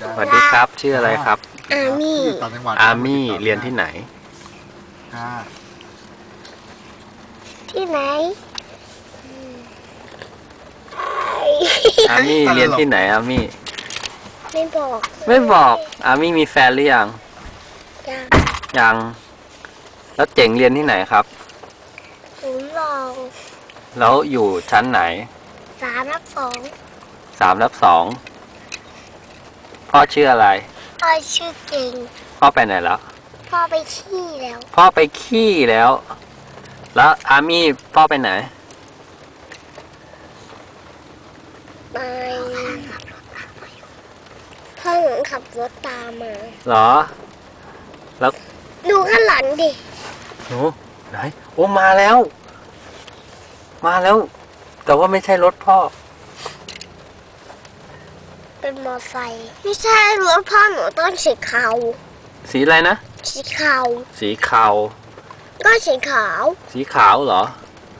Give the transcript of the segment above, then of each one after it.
สวัสดีครับ ชื่ออะไรครับ อามี่อยู่ต่างจังหวัดอาร์มี่เรียนที่ไหน ค่ะที่ไหนอาร์มี่เรียนที่ไหนอาร์มี่ ไม่บอก ไม่บอก อาร์มี่มีแฟนหรือยัง ยัง ยัง แล้วเจ๋งเรียนที่ไหนครับผมลองแล้วอยู่ชั้นไหน สามรับสอง สามรับสอง พ่อชื่ออะไร พ่อชื่อเก่ง พ่อไปไหนแล้ว พ่อไปขี้แล้ว พ่อไปขี้แล้ว แล้วอาร์มี่พ่อไปไหน ไปพ่อหนูขับรถตามมาเหรอดูข้างหลังดิหนูไหน โอ้มาแล้ว มาแล้ว แต่ว่าไม่ใช่รถพ่อ เป็นมอไซค์ไม่ใช่รถพ่อหนูต้องสีขาวสีอะไรนะ สีขาวสีขาว ก็สีขาว สีขาวเหรอ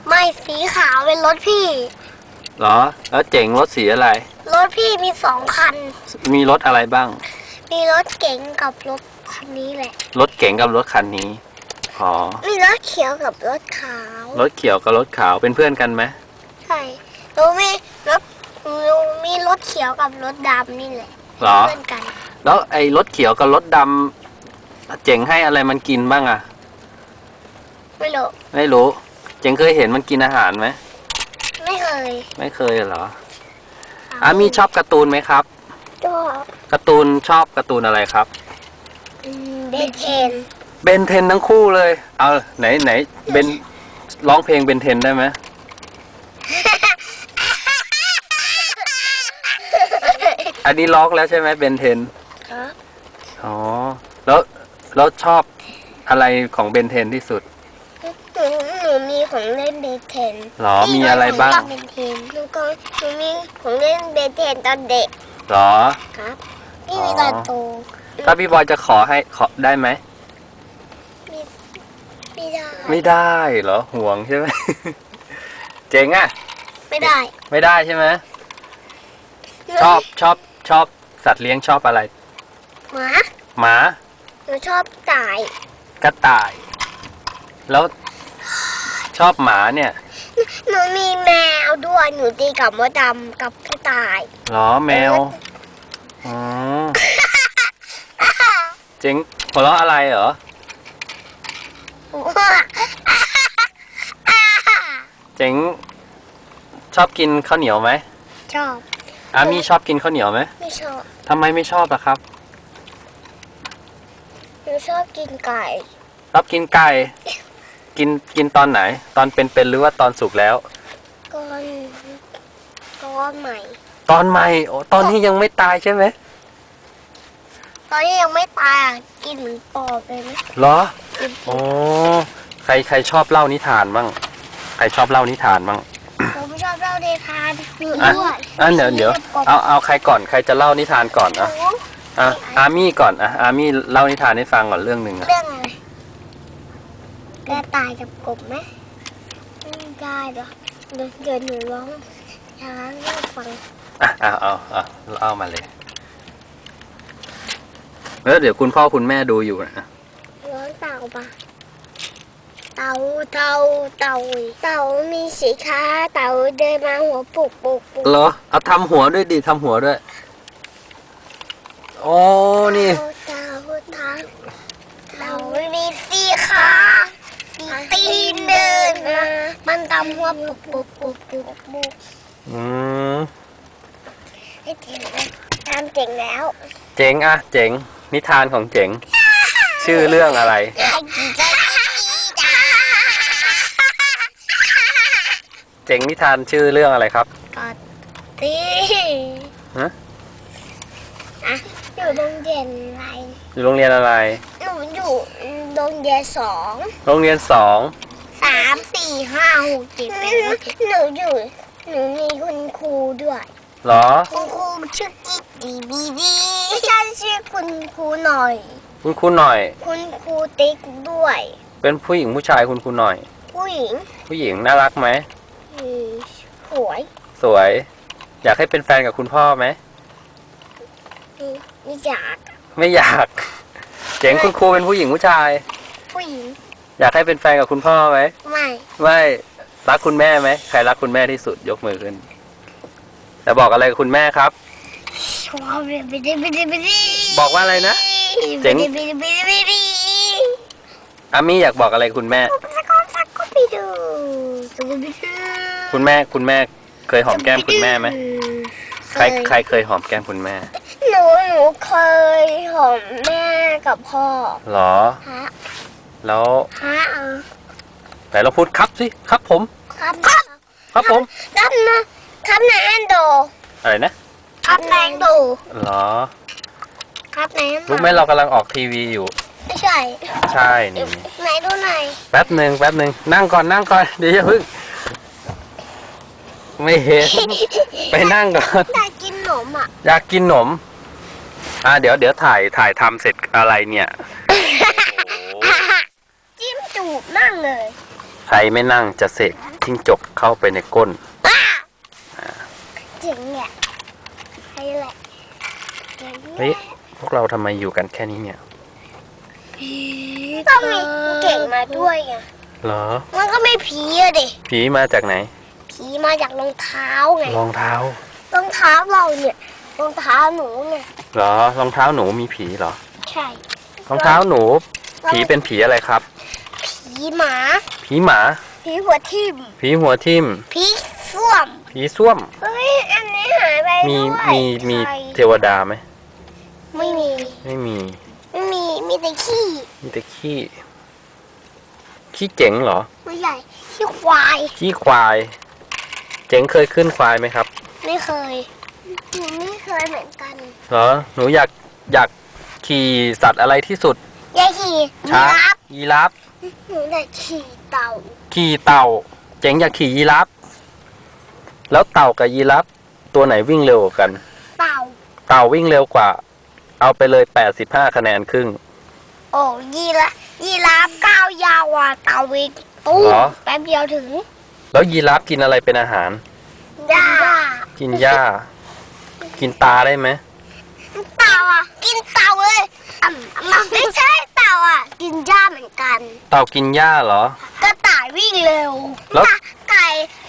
ไม่สีขาวเป็นรถพี่ เหรอ แล้วเจ๋งรถสีอะไร รถพี่มีสองคัน มีรถอะไรบ้าง มีรถเก๋งกับรถคันนี้แหละ รถเก๋งกับรถคันนี้ อ๋อ มีรถเขียวกับรถขาว รถเขียวกับรถขาวเป็นเพื่อนกันไหมใช่หนูมีรถ หนูมีรถเขียวกับรถดำนี่แหละเหรอ เพื่อนกัน แล้วไอ้รถเขียวกับรถดำเจ๋งให้อะไรมันกินบ้างอะไม่รู้ไม่รู้ เจ๋งเคยเห็นมันกินอาหารไหมไม่เคยไม่เคยเหรออามีชอบการ์ตูนไหมครับก็การ์ตูนชอบการ์ตูนอะไรครับ เบเทนเบนเทนทั้งคู่เลย เอาไหนไหนเบนร้องเพลงเบนเทนได้ไหม อันนี้ร้องแล้วใช่ไหมเบนเทนครับอ๋อแล้วแล้วชอบอะไรของเบนเทนที่สุดหนูหนูมีของเล่นเบเทนหรอมีอะไรบ้างเบเทนหนูก็หนูมีของเล่นเบเทนตอนเด็กหรอครับนี่มีตอนโตถ้าพี่บอยจะขอให้ขอได้ไหมไม่ได้ไม่ได้เหรอห่วงใช่ไหมเจ๋งอะ ไม่ได้ ไม่ได้ใช่ไหมชอบชอบ ชอบสัตว์เลี้ยงชอบอะไร หมาหมาหนูชอบไก่กระต่าย แล้วชอบหมาเนี่ยหนูมีแมวด้วยหนูตีกับมดดำกับกระต่ายเหรอแมวอ๋อเจ๋งหัวเราะอะไรเหรอเจ๋งชอบกินข้าวเหนียวไหมชอบ อามี่ชอบกินข้าวเหนียวไหมไม่ชอบทำไมไม่ชอบล่ะครับ หนูชอบกินไก่ ชอบกินไก่ กินกินตอนไหน ตอนเป็นๆหรือว่าตอนสุกแล้ว ก้อนก้อนใหม่ ตอนใหม่โอ้ตอนนี้ยังไม่ตายใช่ไหมตอนนี้ยังไม่ตายอะกินเหมือนปอบเลยไหมเหรอโอ้ใครใครชอบเล่านิทานบ้างใครชอบเล่านิทานบ้าง ผมชอบเล่าเดทานหนูอะด้วยอะเดี๋ยวเดี๋ยวเอาเอาใครก่อนใครจะเล่านิทานก่อนหนูอะอะอามี่ก่อนอะอามี่เล่านิทานให้ฟังก่อนเรื่องหนึ่งอะเรื่องอะไรกระต่ายกับกบไหมไม่ได้หรอกเดี๋ยวเดี๋ยวหนูร้องช้าให้ฟังอะเอาเอาเอาเล่ามาเลยแล้วเดี๋ยวคุณพ่อคุณแม่ดูอยู่นะร้องเต่าปะ เต่าเต่าเต่าเต่ามีสีขาเต่าเดินมาหัวปุกปุกปุกเหรอเอาทำหัวด้วยดิทำหัวด้วยโอ้นี่เต่าเต่าเต่ามีสีขามีตีนเดินมามันทำหัวปุกปุกปุกปุกปุกอืมให้เจ๋งเลยทำเจ๋งแล้ว เจ๋งอะเจ๋งนิทานของเจ๋ง ชื่อเรื่องอะไร เจ๋งนิทานชื่อเรื่องอะไรครับกอดตีฮะอะอยู่โรงเรียนอะไรอยู่โรงเรียนอะไร หนูอยู่โรงเรียนสองโรงเรียนสองสามสี่ห้าหกเจ็ดแปดเก้าสิบหนูอยู่หนูมีคุณครูด้วย เหรอ คุณครูชื่อกิ๊กดีบีดีใช่ชื่อคุณครูหน่อย คุณครูหน่อย คุณครูติ๊กด้วย เป็นผู้หญิงผู้ชายคุณครูหน่อย ผู้หญิง ผู้หญิงน่ารักไหมอืม สวยสวย อยากให้เป็นแฟนกับคุณพ่อไหมอืมไม่อยากไม่อยาก เจ๋งคุณครูเป็นผู้หญิงผู้ชาย ผู้หญิงอยากให้เป็นแฟนกับคุณพ่อไหม ไม่ไม่รักคุณแม่ไหมใครรักคุณแม่ที่สุดยกมือขึ้นจะบอกอะไรกับคุณแม่ครับว้าวบิดบิดบิดบิดบอกว่าอะไรนะ เจ๋ง บิดบิดบิดบิดบิดอามี่อยากบอกอะไรกับคุณแม่สักก้อนสักก้อนไปดูดูบิด คุณแม่คุณแม่เคยหอมแก้มคุณแม่ไหมใครใครเคยหอมแก้มคุณแม่ หนูหนูเคยหอมแม่กับพ่อหรอฮะแล้วฮะไหนเราพูดครับสิครับผม ครับครับครับผมครับนะครับนายแอนโดอะไรนะครับนายแอนโดหรอ ครับนายแอนโดรู้ไหมเรากำลังออกทีวีอยู่ไม่ใช่ ใช่นี่ไหนดูหน่อยแป๊บหนึ่งแป๊บหนึ่งนั่งก่อนนั่งก่อนเดี๋ยวอย่าเพึ่ง ไม่เห็น ไปนั่งก่อน อยากกินขนมอะ อยากกินขนม อ่าเดี๋ยวเดี๋ยวถ่ายถ่ายทำเสร็จอะไรเนี่ยโอ้โหจิ้มจูบนั่งเลย ใครไม่นั่งจะเสกทิ้งจกเข้าไปในก้นป้าเจ๋งเนี่ยใครแหละเจ๋งเฮ้ยพวกเราทำไมอยู่กันแค่นี้เนี่ยต้องมีเก่งมาด้วยไงเหรอ มันก็ไม่ผีอะดิ ผีมาจากไหน ผีมาจากรองเท้าไงรองเท้ารองเท้าเราเนี่ยรองเท้าหนูไงเหรอรองเท้าหนูมีผีเหรอใช่รองเท้าหนู ผีเป็นผีอะไรครับ ผีหมา ผีหมา ผีหัวทิ่มผีหัวทิ่มผีส้วม ผีส้วมเฮ้ยอันนี้หายไปมีด้วยมีมีใครเทวดาไหมไม่มีไม่มีไม่มีมีแต่ขี้มีแต่ขี้ขี้เจ๋งเหรอไม่ใหญ่ขี้ควายขี้ควาย เจ๋งเคยขึ้นควายไหมครับ ไม่เคยหนูไม่เคยเหมือนกันเหรอหนูอยากอยากขี่สัตว์อะไรที่สุดยายขี่ช้างรับยีราฟหนูได้ขี่เต่าขี่เต่า เจ๋งอยากขี่ยีราฟแล้วเต่ากับยีราฟตัวไหนวิ่งเร็วกว่ากัน เต่า เต่าวิ่งเร็วกว่า เอาไปเลยแปดสิบห้าคะแนนครึ่ง โอ้ยีรายีราฟก้าวยาวอะเต่าวิ่งตู้เหรอ แป๊บเดียวถึง แล้วยีราฟกินอะไรเป็นอาหารหญ้ากินหญ้า กินตาได้ไหมเต่าอะ กินเต่าเลยอะมันไม่ใช่เต่าอะ กินหญ้าเหมือนกัน เต่ากินหญ้าเหรอ กระต่ายวิ่งเร็วแล้วไก่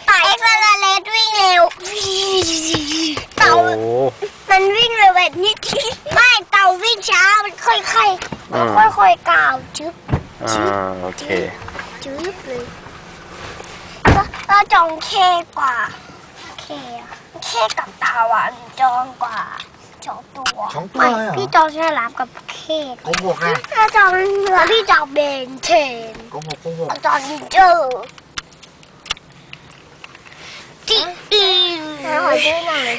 ไก่เอ็กซ์เลสวิ่งเร็วเต่าโอ้มันวิ่งเร็วแบบนี้ ไม่เต่าวิ่งช้า มันค่อยๆ มันค่อยๆก้าวจึ๊บอ่าโอเคจืดเลย แล้วแล้วจองเคกว่า เคอะเคกับตาหวานจองกว่าสองตัวสองตัวไม่เลยเหรอพี่จองฉลามกับเคโกหกนะถ้าจองแล้วพี่จองเบนเทนโกหกโกหกจองนินเจอร์ที่อีขอด้วยหน่อย